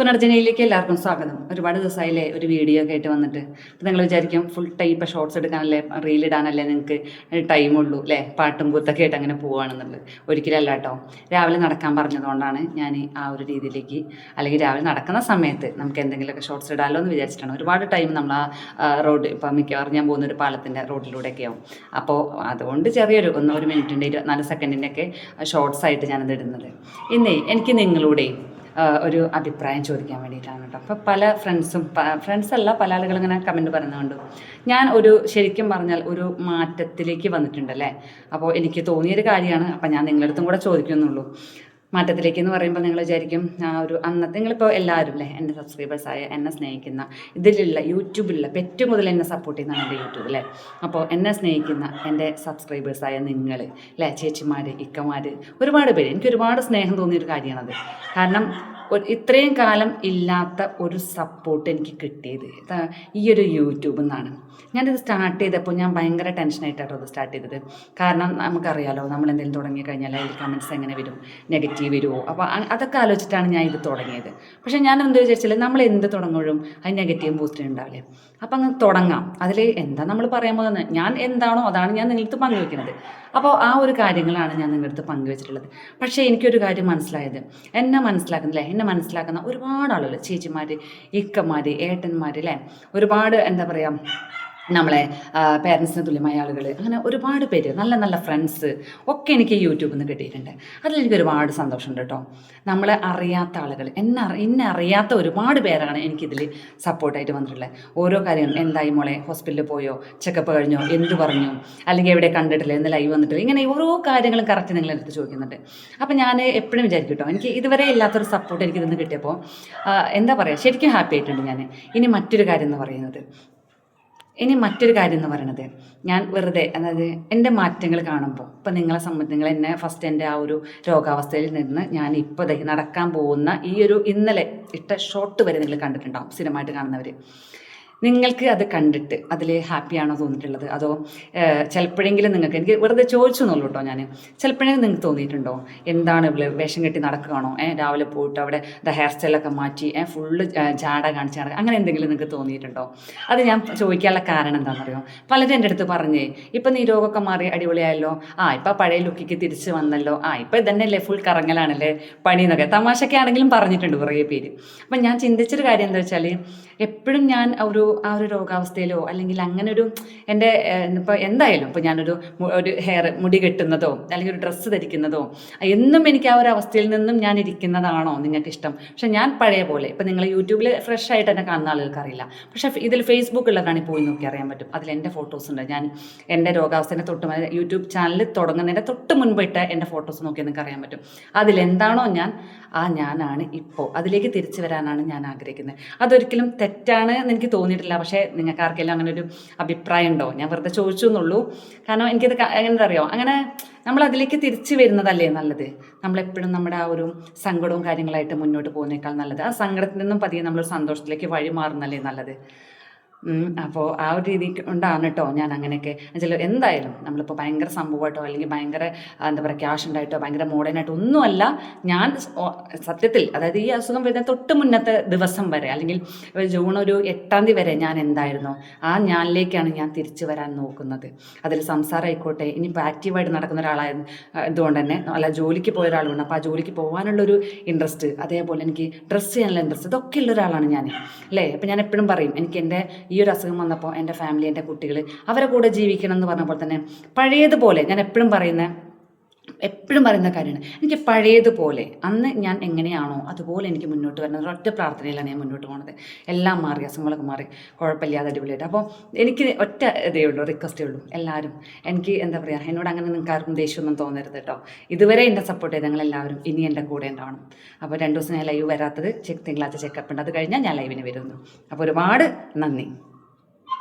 പുനർജനയിലേക്ക് എല്ലാവർക്കും സ്വാഗതം. ഒരുപാട് ദിവസമായില്ലേ ഒരു വീഡിയോ കേട്ട് വന്നിട്ട്. അപ്പം നിങ്ങൾ വിചാരിക്കും ഫുൾ ടൈം ഇപ്പം ഷോർട്സ് എടുക്കാനല്ലേ റീൽ ഇടാനല്ലേ നിങ്ങൾക്ക് ടൈമുള്ളൂ അല്ലേ പാട്ടും കൂത്തൊക്കെ ആയിട്ട് അങ്ങനെ പോവുകയാണെന്നുള്ളത് ഒരിക്കലല്ല കേട്ടോ രാവിലെ നടക്കാൻ പറഞ്ഞതുകൊണ്ടാണ് ഞാൻ ആ ഒരു രീതിയിലേക്ക് അല്ലെങ്കിൽ രാവിലെ നടക്കുന്ന സമയത്ത് നമുക്ക് എന്തെങ്കിലുമൊക്കെ ഷോർട്സ് ഇടാമല്ലോ എന്ന് വിചാരിച്ചിട്ടാണ്. ഒരുപാട് ടൈം നമ്മൾ ആ റോഡ് ഇപ്പം മിക്കവാറും ഞാൻ പോകുന്ന ഒരു പാലത്തിന്റെ റോഡിലൂടെയൊക്കെ ആവും. അപ്പോൾ അതുകൊണ്ട് ചെറിയൊരു ഒന്ന് ഒരു മിനിറ്റിന്റെ ഇരുപത്തിനാല് സെക്കൻഡിന്റെയൊക്കെ ഷോർട്സ് ആയിട്ട് ഞാനത് ഇടുന്നത്. ഇന്നേ എനിക്ക് നിങ്ങളുടെയും ഒരു അഭിപ്രായം ചോദിക്കാൻ വേണ്ടിയിട്ടാണ് കേട്ടോ. അപ്പോൾ പല ഫ്രണ്ട്സും ഫ്രണ്ട്സ് അല്ല പല ആളുകൾ ഇങ്ങനെ കമന്റ് പറയുന്നുണ്ട് ഞാൻ ഒരു ശരിക്കും പറഞ്ഞാൽ ഒരു മാറ്റത്തിലേക്ക് വന്നിട്ടുണ്ടല്ലേ അപ്പോൾ എനിക്ക് തോന്നിയൊരു കാര്യമാണ്. അപ്പം ഞാൻ നിങ്ങളുടെ അടുത്തും കൂടെ ചോദിക്കുന്നുള്ളൂ. മാറ്റത്തിലേക്ക് എന്ന് പറയുമ്പോൾ നിങ്ങൾ വിചാരിക്കും ആ ഒരു അന്നത്തെ നിങ്ങളിപ്പോൾ എല്ലാവരും അല്ലേ എന്റെ സബ്സ്ക്രൈബേഴ്സായ എന്നെ സ്നേഹിക്കുന്ന ഇതിലുള്ള യൂട്യൂബിലുള്ള പെറ്റു മുതൽ എന്നെ സപ്പോർട്ട് ചെയ്യുന്നതാണ് എന്റെ യൂട്യൂബ് അല്ലേ അപ്പോൾ എന്നെ സ്നേഹിക്കുന്ന എന്റെ സബ്സ്ക്രൈബേഴ്സായ നിങ്ങൾ അല്ലേ ചേച്ചിമാർ ഇക്കമാർ ഒരുപാട് പേര് എനിക്ക് ഒരുപാട് സ്നേഹം തോന്നിയൊരു കാര്യമാണത്. കാരണം ഇത്രയും കാലം ഇല്ലാത്ത ഒരു സപ്പോർട്ട് എനിക്ക് കിട്ടിയത് ഈ ഒരു യൂട്യൂബിൽ നിന്നാണ് ഞാനിത് സ്റ്റാർട്ട് ചെയ്തപ്പോൾ ഞാൻ ഭയങ്കര ടെൻഷനായിട്ടാണ് അത് സ്റ്റാർട്ട് ചെയ്തത്. കാരണം നമുക്കറിയാലോ നമ്മൾ എന്തെങ്കിലും തുടങ്ങി കഴിഞ്ഞാൽ അതിൽ കമൻസ് എങ്ങനെ വരും നെഗറ്റീവ് വരുമോ അപ്പോൾ അതൊക്കെ ആലോചിച്ചിട്ടാണ് ഞാൻ ഇത് തുടങ്ങിയത്. പക്ഷേ ഞാൻ എന്താ വിചാരിച്ചാൽ നമ്മൾ എന്ത് തുടങ്ങുമ്പോഴും അത് നെഗറ്റീവ് പോസിറ്റീവ് ഉണ്ടാവില്ലേ? അപ്പം അങ്ങ് തുടങ്ങാം. അതിൽ എന്താ നമ്മൾ പറയാൻ പോകുന്നത്? ഞാൻ എന്താണോ അതാണ് ഞാൻ നിങ്ങളടുത്ത് പങ്കുവെക്കുന്നത് അപ്പോൾ ആ ഒരു കാര്യങ്ങളാണ് ഞാൻ നിങ്ങളുടെ അടുത്ത് പങ്കുവെച്ചിട്ടുള്ളത്. പക്ഷേ എനിക്കൊരു കാര്യം മനസ്സിലായത്. എന്നെ മനസ്സിലാക്കുന്നില്ലേ? എന്നെ മനസ്സിലാക്കുന്ന ഒരുപാട് ആളുകൾ ചേച്ചിമാർ ഇക്കന്മാർ ഏട്ടന്മാർ അല്ലേ ഒരുപാട് എന്താ പറയുക നമ്മളെ പേരൻസിന് തുല്യമായ ആളുകൾ അങ്ങനെ ഒരുപാട് പേര് നല്ല നല്ല ഫ്രണ്ട്സ് ഒക്കെ എനിക്ക് യൂട്യൂബിൽ നിന്ന് കിട്ടിയിട്ടുണ്ട്. അതിലെനിക്ക് ഒരുപാട് സന്തോഷമുണ്ട് കേട്ടോ നമ്മളെ അറിയാത്ത ആളുകൾ എന്നെ എന്നെ അറിയാത്ത ഒരുപാട് പേരാണ് എനിക്കിതിൽ സപ്പോർട്ടായിട്ട് വന്നിട്ടുള്ളത് ഓരോ കാര്യങ്ങളും എന്തായി മോളെ ഹോസ്പിറ്റലിൽ പോയോ ചെക്കപ്പ് കഴിഞ്ഞോ എന്ത് പറഞ്ഞു അല്ലെങ്കിൽ എവിടെ കണ്ടിട്ടില്ല എന്ന് ലൈവ് വന്നിട്ടില്ല ഇങ്ങനെ ഓരോ കാര്യങ്ങളും കറക്റ്റ് നിങ്ങളെടുത്ത് ചോദിക്കുന്നുണ്ട്. അപ്പം ഞാൻ എപ്പോഴും വിചാരിക്കും എനിക്ക് ഇതുവരെ ഇല്ലാത്തൊരു സപ്പോർട്ട് എനിക്ക് ഇതിന്ന് കിട്ടിയപ്പോൾ എന്താ പറയുക ശരിക്കും ഹാപ്പി ആയിട്ടുണ്ട് ഞാൻ ഇനി മറ്റൊരു കാര്യം എന്ന് പറയുന്നത് ഇനി മറ്റൊരു കാര്യം എന്ന് പറയണത്. ഞാൻ വെറുതെ അതായത് എന്റെ മാറ്റങ്ങൾ കാണുമ്പോൾ ഇപ്പം നിങ്ങളെ സംബന്ധിച്ച് നിങ്ങൾ എന്നെ ഫസ്റ്റ് എന്റെ ആ ഒരു രോഗാവസ്ഥയിൽ നിന്ന് ഞാൻ ഇപ്പോൾ നടക്കാൻ പോകുന്ന ഈ ഒരു ഇന്നലെ ഇട്ട ഷോട്ട് വരെ നിങ്ങൾ കണ്ടിട്ടുണ്ടാവും സ്ഥിരമായിട്ട് കാണുന്നവർ നിങ്ങൾക്ക് അത് കണ്ടിട്ട് അതിൽ ഹാപ്പിയാണോ തോന്നിയിട്ടുള്ളത്? അതോ ചിലപ്പോഴെങ്കിലും നിങ്ങൾക്ക് എനിക്ക് വെറുതെ ചോദിച്ചു എന്നുള്ളൂ കേട്ടോ ഞാൻ ചിലപ്പോഴെങ്കിലും നിങ്ങൾക്ക് തോന്നിയിട്ടുണ്ടോ? എന്താണ് ഇവൾ വേഷം കെട്ടി നടക്കുകയാണോ? ഏഹ് രാവിലെ പോയിട്ട് അവിടെ ദ ഹെയർ സ്റ്റൈലൊക്കെ മാറ്റി ഏഹ് ഫുള്ള് ജാട കാണിച്ച് നടക്കുക അങ്ങനെ എന്തെങ്കിലും നിങ്ങൾക്ക് തോന്നിയിട്ടുണ്ടോ? അത് ഞാൻ ചോദിക്കാനുള്ള കാരണം എന്താണെന്നറിയോ? പലരും എന്റെ അടുത്ത് പറഞ്ഞേ ഇപ്പം നീ രോഗമൊക്കെ മാറി അടിപൊളിയായല്ലോ. ആ ഇപ്പം പഴയ ലുക്കിക്ക് തിരിച്ച് വന്നല്ലോ. ആ ഇപ്പം ഇതന്നെയല്ലേ ഫുൾ കറങ്ങലാണല്ലേ പണി എന്നൊക്കെ തമാശയൊക്കെ ആണെങ്കിലും പറഞ്ഞിട്ടുണ്ട് കുറേ പേര്. അപ്പം ഞാൻ ചിന്തിച്ചൊരു കാര്യം എന്താ വെച്ചാൽ എപ്പോഴും ഞാൻ ഒരു ആ ഒരു രോഗാവസ്ഥയിലോ അല്ലെങ്കിൽ അങ്ങനെ ഒരു എന്റെ ഇപ്പോൾ എന്തായാലും ഇപ്പോൾ ഞാനൊരു ഒരു ഹെയർ മുടി കെട്ടുന്നതോ അല്ലെങ്കിൽ ഒരു ഡ്രസ്സ് ധരിക്കുന്നതോ എന്നും എനിക്ക് ആ ഒരു അവസ്ഥയിൽ നിന്നും ഞാൻ ഇരിക്കുന്നതാണോ നിങ്ങൾക്ക് ഇഷ്ടം പക്ഷെ ഞാൻ പഴയ പോലെ ഇപ്പം നിങ്ങൾ യൂട്യൂബിൽ ഫ്രഷ് ആയിട്ട് എന്നെ കാണുന്ന ആളുകൾക്ക് അറിയില്ല പക്ഷേ ഇതിൽ ഫേസ്ബുക്കുള്ളവരാണെങ്കിൽ പോയി നോക്കി അറിയാൻ പറ്റും. അതിൽ എന്റെ ഫോട്ടോസ് ഉണ്ട്. ഞാൻ എന്റെ രോഗാവസ്ഥേനെ തൊട്ട് യൂട്യൂബ് ചാനൽ തുടങ്ങുന്നതിന്റെ തൊട്ട് ഇട്ട എന്റെ ഫോട്ടോസ് നോക്കി നിങ്ങൾക്ക് അറിയാൻ പറ്റും അതിലെന്താണോ ഞാൻ ആ ഞാനാണ് ഇപ്പോൾ. അതിലേക്ക് തിരിച്ചു വരാനാണ് ഞാൻ ആഗ്രഹിക്കുന്നത്. അതൊരിക്കലും തെറ്റാണ് എന്ന് എനിക്ക് തോന്നിയിട്ടില്ല. പക്ഷേ നിങ്ങൾക്ക് ആർക്കെല്ലാം അങ്ങനെ ഒരു അഭിപ്രായം ഉണ്ടോ ഞാൻ വെറുതെ ചോദിച്ചു എന്നുള്ളൂ കാരണം എനിക്കത് എങ്ങനെ അറിയോ അങ്ങനെ നമ്മൾ അതിലേക്ക് തിരിച്ചു വരുന്നതല്ലേ നല്ലത്? നമ്മളെപ്പോഴും നമ്മുടെ ആ ഒരു സങ്കടവും കാര്യങ്ങളായിട്ട് മുന്നോട്ട് പോകുന്നേക്കാൾ നല്ലത്. ആ സങ്കടത്തിൽ നിന്നും പതിയെ നമ്മൾ സന്തോഷത്തിലേക്ക് വഴി മാറുന്നല്ലേ നല്ലത്? അപ്പോൾ ആ ഒരു രീതി ഉണ്ടാകുന്ന കേട്ടോ ഞാൻ അങ്ങനെയൊക്കെ ചില എന്തായാലും നമ്മളിപ്പോൾ ഭയങ്കര സംഭവമായിട്ടോ അല്ലെങ്കിൽ ഭയങ്കര എന്താ പറയുക ക്യാഷ് ഉണ്ടായിട്ടോ ഭയങ്കര മോഡേണായിട്ടോ ഒന്നുമല്ല. ഞാൻ സത്യത്തിൽ അതായത് ഈ അസുഖം വരുന്ന തൊട്ട് മുന്നത്തെ ദിവസം വരെ അല്ലെങ്കിൽ ജൂൺ ഒരു എട്ടാം തീയതി വരെ ഞാൻ എന്തായിരുന്നോ? ആ ഞാനിലേക്കാണ് ഞാൻ തിരിച്ചു വരാൻ നോക്കുന്നത്. അതിൽ സംസാരം ആയിക്കോട്ടെ ഇനിയിപ്പോൾ ആക്റ്റീവായിട്ട് നടക്കുന്ന ഒരാളായ ഇതുകൊണ്ട് തന്നെ? അല്ല ജോലിക്ക് പോയ ഒരാളുണ്ട് അപ്പോൾ ആ ജോലിക്ക് പോകാനുള്ളൊരു ഇൻട്രസ്റ്റ് അതേപോലെ എനിക്ക് ഡ്രസ്സ് ചെയ്യാനുള്ള ഇൻട്രസ്റ്റ് ഇതൊക്കെ ഉള്ള ഒരാളാണ് ഞാൻ അല്ലേ? അപ്പം ഞാൻ എപ്പോഴും പറയും എനിക്ക് എന്റെ ഈ ഒരു അസുഖം വന്നപ്പോൾ എന്റെ ഫാമിലി എന്റെ കുട്ടികൾ അവരെ കൂടെ ജീവിക്കണം എന്ന് പറഞ്ഞപ്പോൾ തന്നെ പഴയതുപോലെ ഞാൻ എപ്പോഴും പറയുന്ന എപ്പോഴും പറയുന്ന കാര്യമാണ്. എനിക്ക് പഴയതുപോലെ അന്ന് ഞാൻ എങ്ങനെയാണോ അതുപോലെ എനിക്ക് മുന്നോട്ട് വരുന്നത് ഒറ്റ പ്രാർത്ഥനയിലാണ് ഞാൻ മുന്നോട്ട് പോകുന്നത് എല്ലാം മാറി അസുഖങ്ങളൊക്കെ മാറി കുഴപ്പമില്ലാതെ അടിപൊളിയായിട്ട്. അപ്പോൾ എനിക്ക് ഒറ്റ ഇതേ ഉള്ളൂ റിക്വസ്റ്റേ ഉള്ളൂ. എല്ലാവരും എനിക്ക് എന്താ പറയുക എന്നോട് അങ്ങനെ നിങ്ങൾക്ക് ആർക്കും ദേഷ്യമൊന്നും തോന്നരുത് കേട്ടോ. ഇതുവരെ എന്നെ സപ്പോർട്ട് ചെയ്ത് നിങ്ങളെല്ലാവരും ഇനി എന്റെ കൂടെ ഉണ്ടാവണം. അപ്പോൾ രണ്ട് ദിവസം ഞാൻ ലൈവ് വരാത്തത് ചെക്ക് തിങ്കളാഴ്ച ചെക്കപ്പ് ഉണ്ട്. അത് കഴിഞ്ഞാൽ ഞാൻ ലൈവിന് വരുന്നു. അപ്പോൾ ഒരുപാട് നന്ദി.